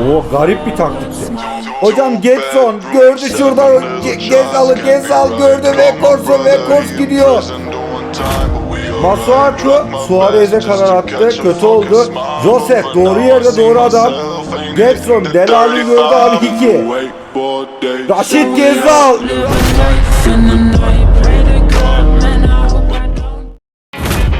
O garip bir taktikti. Hocam Getson gördü şurada Ge- Gezal'ı Gezal gördü ve Korso ve Kors gidiyor. Masuaku Suarez'e kadar attı. Kötü oldu. Joseph doğru yerde doğru adam. Getson Delali gördü abi 2. Raşit Gezal.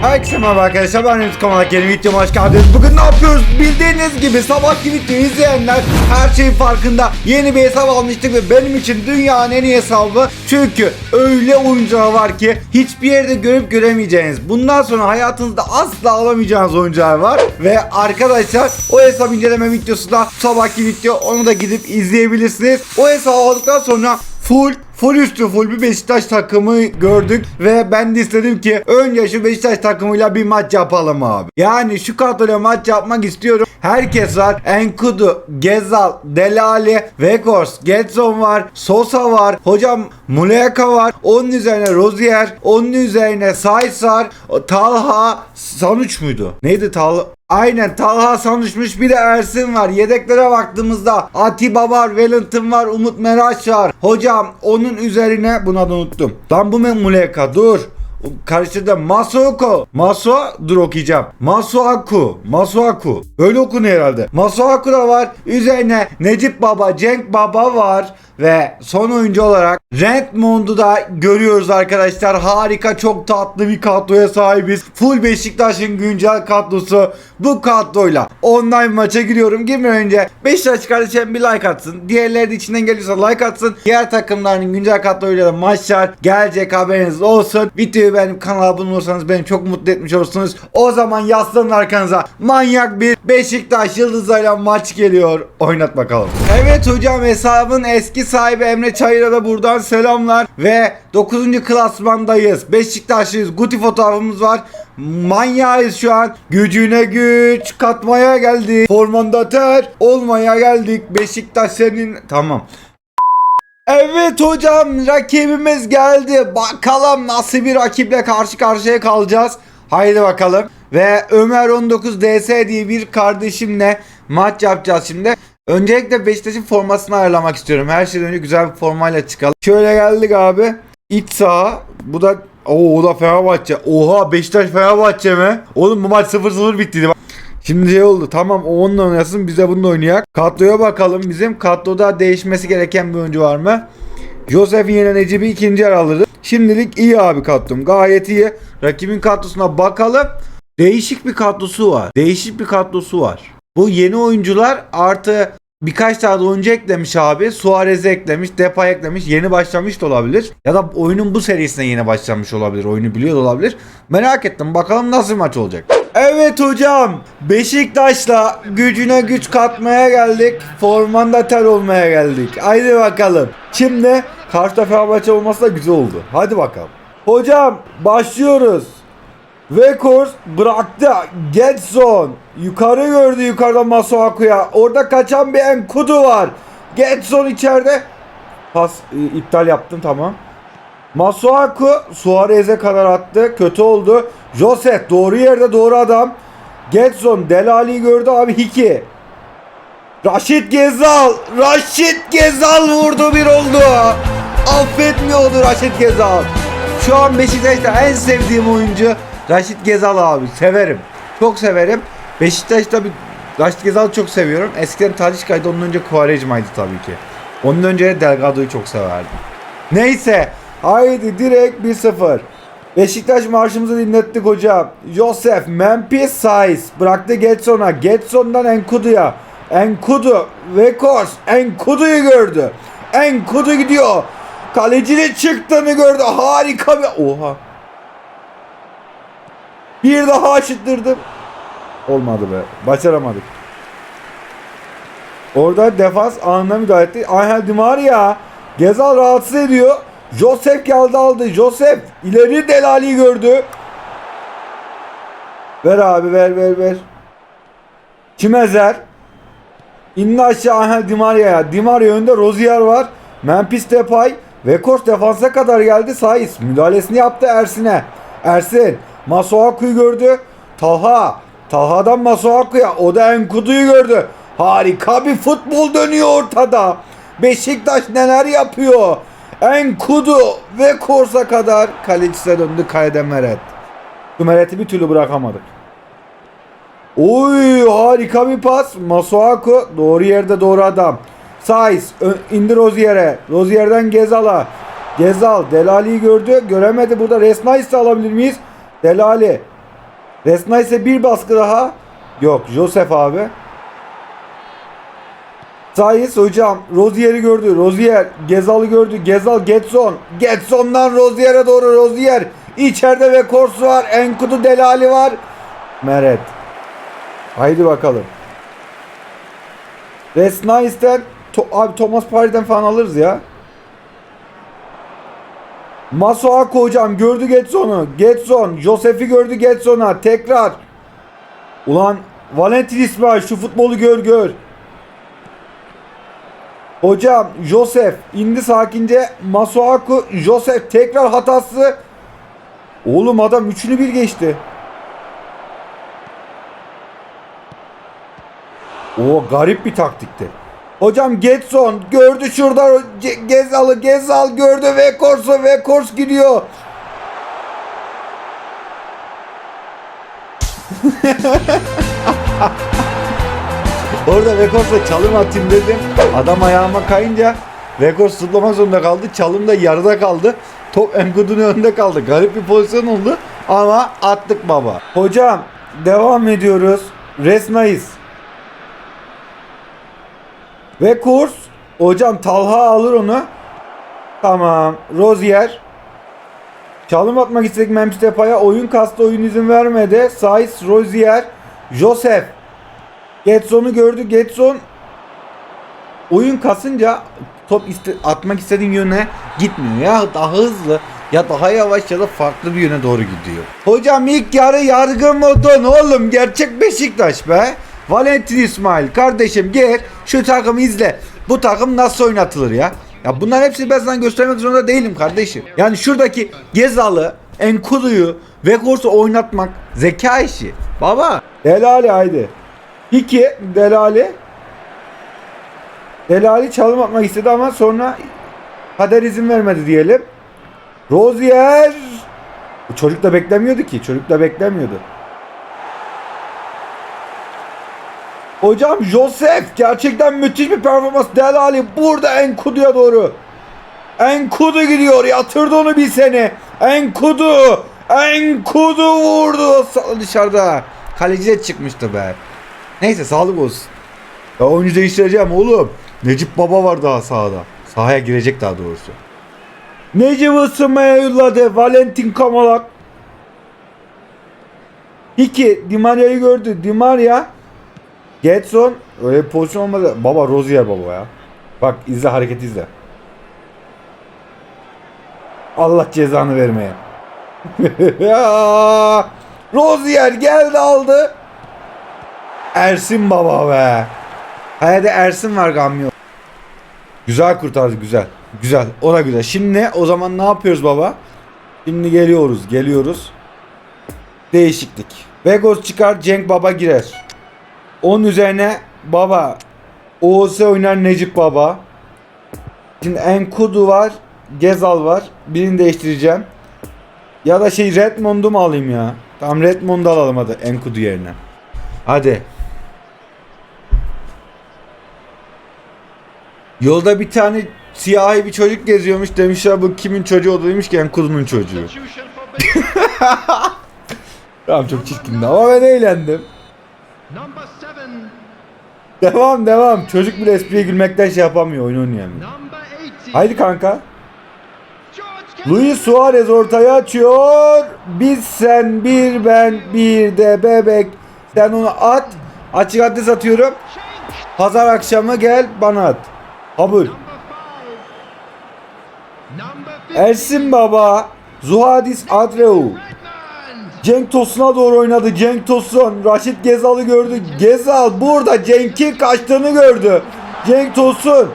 Herkese merhaba arkadaşlar ben Yunus Kamalak yeni videoma hoş geldiniz. Bugün ne yapıyoruz? Bildiğiniz gibi sabahki videoyu izleyenler her şeyin farkında. Yeni bir hesap almıştık ve benim için dünyanın en iyi hesabı. Çünkü öyle oyuncular var ki hiçbir yerde görüp göremeyeceğiniz. Bundan sonra hayatınızda asla alamayacağınız oyuncular var. Ve arkadaşlar o hesap inceleme videosu da sabahki video onu da gidip izleyebilirsiniz. O hesabı aldıktan sonra full full üstü full bir Beşiktaş takımı gördük ve ben de istedim ki önce şu Beşiktaş takımıyla bir maç yapalım abi. Yani şu kadroyla maç yapmak istiyorum. Herkes var. Enkudu, Gezal, Delali, Vekors, Getson var, Sosa var. Hocam Muleka var. Onun üzerine Rozier, onun üzerine Says var. o Talha, Sanuç muydu? Neydi Talha? Aynen Talha Sanuşmuş bir de Ersin var. Yedeklere baktığımızda Atiba var, Wellington var, Umut Meraş var. Hocam onun üzerine bunu da unuttum. Lan bu mu Muleka dur. Karıştırdım. Masuako. Masu dur okuyacağım. Masuaku. Masuaku. Böyle okunuyor herhalde. Masuaku da var. Üzerine Necip Baba, Cenk Baba var. Ve son oyuncu olarak Redmond'u da görüyoruz arkadaşlar. Harika çok tatlı bir kadroya sahibiz. Full Beşiktaş'ın güncel kadrosu. Bu kadroyla online maça giriyorum. Girmeden önce Beşiktaş kardeşim bir like atsın. Diğerleri de içinden geliyorsa like atsın. Diğer takımların güncel kadroyla da maçlar gelecek haberiniz olsun. Videoyu benim kanala abone olursanız beni çok mutlu etmiş olursunuz. O zaman yaslanın arkanıza. Manyak bir Beşiktaş yıldızlarıyla maç geliyor. Oynat bakalım. Evet hocam hesabın eski sahibi Emre Çayır'a da buradan selamlar. Ve 9. klasmandayız. Beşiktaşlıyız. Guti fotoğrafımız var. Manyağız şu an. Gücüne güç katmaya geldik. Formanda ter olmaya geldik. Beşiktaş senin... Tamam. Evet hocam rakibimiz geldi. Bakalım nasıl bir rakiple karşı karşıya kalacağız. Haydi bakalım. Ve Ömer 19 DS diye bir kardeşimle maç yapacağız şimdi. Öncelikle Beşiktaş'ın formasını ayarlamak istiyorum. Her şeyden önce güzel bir formayla çıkalım. Şöyle geldik abi. İç saha. Bu da Oo, o da Fenerbahçe. Oha Beşiktaş Fenerbahçe mi? Oğlum bu maç 0-0 bittiydi. Şimdi şey oldu tamam o onunla oynasın biz de bununla oynayak. Kadroya bakalım bizim kadroda değişmesi gereken bir oyuncu var mı? Josef'in yerine Necip'i ikinci yer. Şimdilik iyi abi kadrom gayet iyi. Rakibin kadrosuna bakalım. Değişik bir kadrosu var. Değişik bir kadrosu var. Bu yeni oyuncular artı birkaç tane oyuncu eklemiş abi. Suarez'i eklemiş, Depay eklemiş. Yeni başlamış da olabilir. Ya da oyunun bu serisine yeni başlamış olabilir. Oyunu biliyor da olabilir. Merak ettim. Bakalım nasıl maç olacak. Evet hocam. Beşiktaş'la gücüne güç katmaya geldik. Formanda tel olmaya geldik. Haydi bakalım. Şimdi karşıda Fenerbahçe olması da güzel oldu. Hadi bakalım. Hocam başlıyoruz. Vekors bıraktı. Getson. Yukarı gördü yukarıda Masuaku'ya. Orada kaçan bir Enkudu var. Getson içeride. Pas e, iptal yaptım tamam. Masuaku Suarez'e kadar attı. Kötü oldu. Joseph doğru yerde doğru adam. Getson Delali'yi gördü abi Hiki. Raşit Gezal. Raşit Gezal vurdu bir oldu. Affetmiyordu Raşit Gezal. Şu an Beşiktaş'ta en sevdiğim oyuncu Raşit Gezal abi. Severim. Çok severim. Beşiktaş'ta bir Raşit Gezal'ı çok seviyorum. Eskiden Talisca'ydı ondan önce Quaresma'ydı tabii ki. Onun önce de Delgado'yu çok severdim. Neyse. Haydi direkt 1-0. Beşiktaş marşımızı dinlettik hocam. Joseph, Memphis, Saiz. Bıraktı Getson'a. Getson'dan Enkudu'ya. Enkudu, Vekors. Enkudu'yu gördü. Enkudu gidiyor. Kalecinin çıktığını gördü. Harika bir... Oha. Bir daha aşıttırdım. Olmadı be. Başaramadık. Orada defans anında müdahale etti. Angel Di Maria. Gezal rahatsız ediyor. Joseph geldi aldı. Joseph ileri Delali gördü. Ver abi ver ver ver. Çimezer. İndi aşağı Angel Di Maria'ya. Di Maria önde Rozier var. Memphis Depay. Vekors defansa kadar geldi. Saiz müdahalesini yaptı Ersin'e. Ersin. Masuaku'yu gördü. Talha. Talha'dan Masuaku'ya. O da Enkudu'yu gördü. Harika bir futbol dönüyor ortada. Beşiktaş neler yapıyor? Enkudu ve Korsa kadar kalecisine döndü Kayde Meret. Meret'i bir türlü bırakamadık. Oy harika bir pas. Masuaku doğru yerde doğru adam. Saiz indi Rozier'e. Rozier'den Gezal'a. Gezal Delali'yi gördü. Göremedi burada. Resnais'i alabilir miyiz? Delali. Resnais'e bir baskı daha. Yok Joseph abi. Saiz hocam Rozier'i gördü. Rozier Gezal'ı gördü. Gezal Getson. Getson'dan Rozier'e doğru Rozier. İçeride ve Kors var. Enkudu Delali var. Meret. Haydi bakalım. Resnais'ten to, abi Thomas Partey'den falan alırız ya. Masuaku hocam gördü Getson'u. Getson. Josef'i gördü Getson'a. Tekrar. Ulan Valentin İsmail şu futbolu gör gör. Hocam Josef indi sakince Masuaku Josef tekrar hatası. Oğlum adam üçünü bir geçti. O garip bir taktikti. Hocam Getson gördü şurada Gezal'ı Gezal gördü ve Korso ve Kors gidiyor. Orada Vekors'a çalım atayım dedim. Adam ayağıma kayınca Vekors zıplamak zorunda kaldı. Çalım da yarıda kaldı. Top Enkudu'nun önünde kaldı. Garip bir pozisyon oldu. Ama attık baba. Hocam devam ediyoruz. Resnais. Ve kurs. Hocam Talha alır onu. Tamam. Rozier. Çalım atmak istedik Memphis Depay'a. Oyun kastı oyun izin vermedi. Saiz Rozier. Joseph. Getson'u gördü. Getson oyun kasınca top iste- atmak istediğin yöne gitmiyor. Ya daha hızlı ya daha yavaş ya da farklı bir yöne doğru gidiyor. Hocam ilk yarı yargı modun oğlum gerçek Beşiktaş be. Valentin İsmail kardeşim gel şu takımı izle. Bu takım nasıl oynatılır ya? Ya bunlar hepsini ben sana göstermek zorunda değilim kardeşim. Yani şuradaki Gezalı, Enkudu'yu, Vekors'u oynatmak zeka işi. Baba. Delali haydi. Hiki Delali Delali çalım atmak istedi ama sonra kader izin vermedi diyelim. Rozier çocuk da beklemiyordu ki. Çocuk da beklemiyordu. Hocam Joseph gerçekten müthiş bir performans. Delali burada Enkudu'ya doğru. Enkudu gidiyor. Yatırdı onu bir sene. Enkudu. Enkudu vurdu. Sa- Dışarıda. Kaleci de çıkmıştı be. Neyse sağlık olsun. Ya oyuncu değiştireceğim oğlum. Necip Baba var daha sahada. Sahaya girecek daha doğrusu. Necip ısınmaya yolladı. Valentin Kamalak. İki. Di Maria'yı gördü. Di Maria. Getson. Öyle bir pozisyon olmadı. Baba Rozier baba ya. Bak izle hareket izle. Allah cezanı vermeye. Rozier geldi aldı. Ersin baba be. Hayadi Ersin var Gamyo. Güzel kurtardı güzel. Güzel. O da güzel. Şimdi o zaman ne yapıyoruz baba? Şimdi geliyoruz. Geliyoruz. Değişiklik. Vegos çıkar. Cenk Baba girer. Onun üzerine baba Oğuz oynar Necip Baba. Şimdi Enkudu var. Gezal var. Birini değiştireceğim. Ya da şey Redmond'u mu alayım ya? Tamam Redmond'u alalım hadi Enkudu yerine. Hadi. Yolda bir tane siyahi bir çocuk geziyormuş demişler bu kimin çocuğu olduğuymuş ki Enkudu'nun çocuğu. Tamam çok çirkindi ama ben eğlendim. Devam devam. Çocuk bile espriye gülmekten şey yapamıyor oyun oynayamıyor. Haydi kanka. Luis Suarez ortaya açıyor. Biz sen bir ben bir de bebek. Sen onu at. Açık adres atıyorum. Pazar akşamı gel bana at. Kabul. Ersin Baba. Zuhadis Adreu. Cenk Tosun'a doğru oynadı. Cenk Tosun. Raşit Gezal'ı gördü. Gezal burada Cenk'in kaçtığını gördü. Cenk Tosun.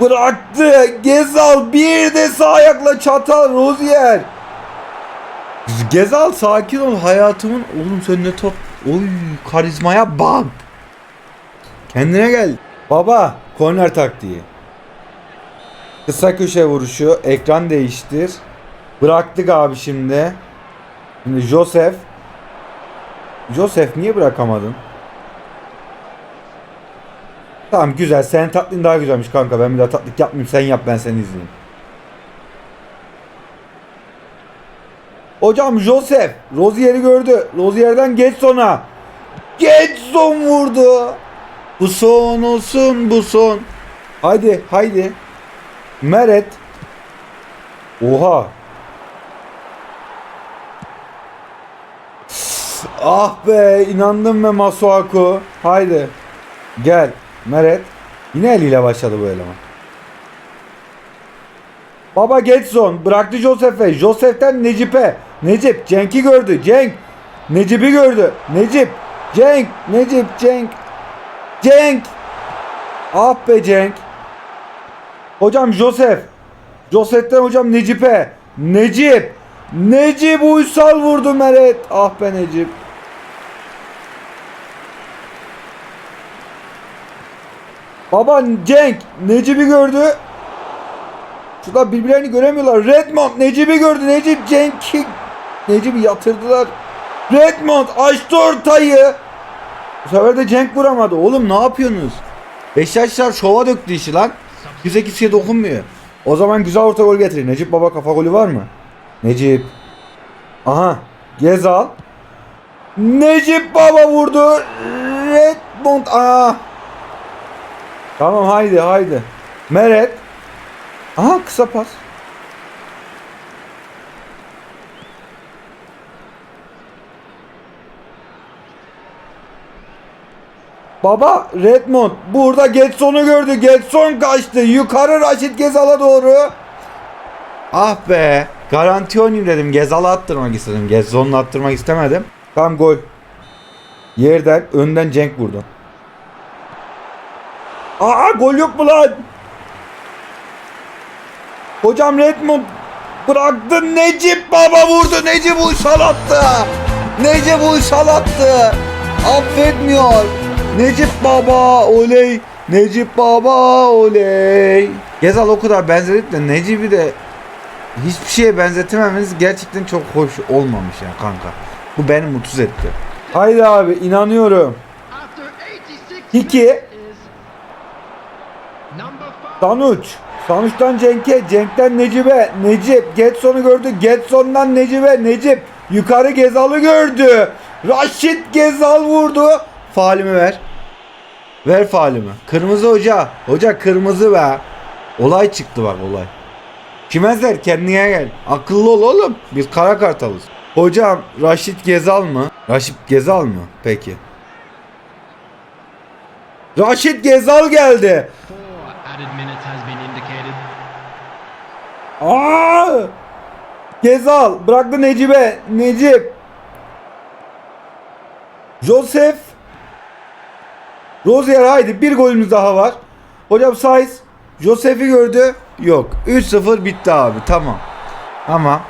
Bıraktı. Gezal bir de sağ ayakla çatal. Rozier. Gezal sakin ol hayatımın. Oğlum sen ne top. Oy karizmaya bak. Kendine gel. Baba korner taktiği. Kısa köşe vuruşu. Ekran değiştir. Bıraktık abi şimdi. Şimdi Joseph. Joseph niye bırakamadın? Tamam güzel. Senin taklidin daha güzelmiş kanka. Ben bir daha taklit yapmayayım. Sen yap ben seni izleyeyim. Hocam Joseph. Rozier'i gördü. Rozier'den geç sona. Geç son vurdu. Bu son olsun bu son. Haydi haydi. Meret. Oha. Ah be inandım be Masuaku. Haydi. Gel. Meret. Yine eliyle başladı bu eleman. Baba Getson bıraktı Josef'e. Josef'ten Necip'e. Necip Cenk'i gördü. Cenk. Necip'i gördü. Necip. Cenk. Necip. Cenk. Cenk. Ah be Cenk. Hocam Josef. Josef'ten hocam Necip'e. Necip. Necip Uysal vurdu Meret. Ah be Necip. Baba Cenk Necip'i gördü. Şurada birbirlerini göremiyorlar. Redmond Necip'i gördü. Necip Cenk'i Necip'i yatırdılar. Redmond açtı ortayı. Bu sefer de Cenk vuramadı. Oğlum ne yapıyorsunuz? Beşiktaşlar şova döktü işi lan. Bize kimseye dokunmuyor. O zaman güzel orta gol getirin. Necip Baba kafa golü var mı? Necip. Aha. Gezal. Necip Baba vurdu. Redmond. Aa. Tamam haydi haydi. Meret. Aha kısa pas. Baba Redmond burada Getson'u gördü. Getson kaçtı. Yukarı Raşit Gezal'a doğru. Ah be. Garanti oynayayım dedim. Gezal'a attırmak istedim. Getson'u attırmak istemedim. Tam gol. Yerden önden Cenk vurdu. Aa gol yok mu lan? Hocam Redmond bıraktı. Necip baba vurdu. Necip Uysal attı. Necip Uysal attı. Affetmiyor. Necip baba oley. Necip baba oley. Gezal o kadar benzedik de Necip'i de hiçbir şeye benzetememeniz gerçekten çok hoş olmamış ya kanka. Bu beni mutsuz etti. Haydi abi inanıyorum. After 86 İki. Danuç. Sanuç'tan Cenk'e, Cenk'ten Necip'e, Necip, Getson'u gördü, Getson'dan Necip'e, Necip, yukarı Gezal'ı gördü. Raşit Gezal vurdu. Faalimi ver. Ver faalimi. Kırmızı hoca. Hoca kırmızı be. Olay çıktı bak olay. Kimezler kendine gel. Akıllı ol oğlum. Biz kara kartalız. Hocam Raşit Gezal mı? Raşit Gezal mı? Peki. Raşit Gezal geldi. Aa! Gezal bıraktı Necip'e. Necip. Joseph. Rozier haydi bir golümüz daha var. Hocam Saiz Joseph'i gördü. Yok. 3-0 bitti abi. Tamam. Ama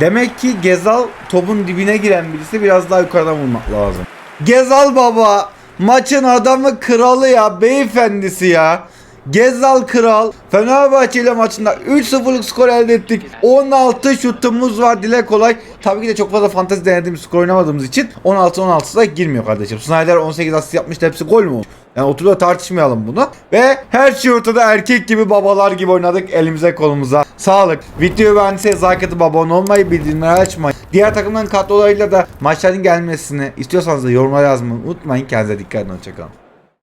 demek ki Gezal topun dibine giren birisi biraz daha yukarıdan vurmak lazım. Gezal baba maçın adamı kralı ya beyefendisi ya. Gezal kral Fenerbahçe ile maçında 3-0'lık skor elde ettik. 16 şutumuz var dile kolay. Tabii ki de çok fazla fantezi denediğimiz skor oynamadığımız için 16-16'da girmiyor kardeşim. Snyder 18 asist yapmıştı hepsi gol mü olmuş? Yani oturup da tartışmayalım bunu. Ve her şey ortada erkek gibi babalar gibi oynadık elimize kolumuza. Sağlık. Videoyu beğendiyseniz like atıp abone olmayı bildirimleri açmayı. Diğer takımların kadrolarıyla da maçların gelmesini istiyorsanız da yorumlara yazmayı unutmayın. Kendinize dikkat edin. Hoşçakalın.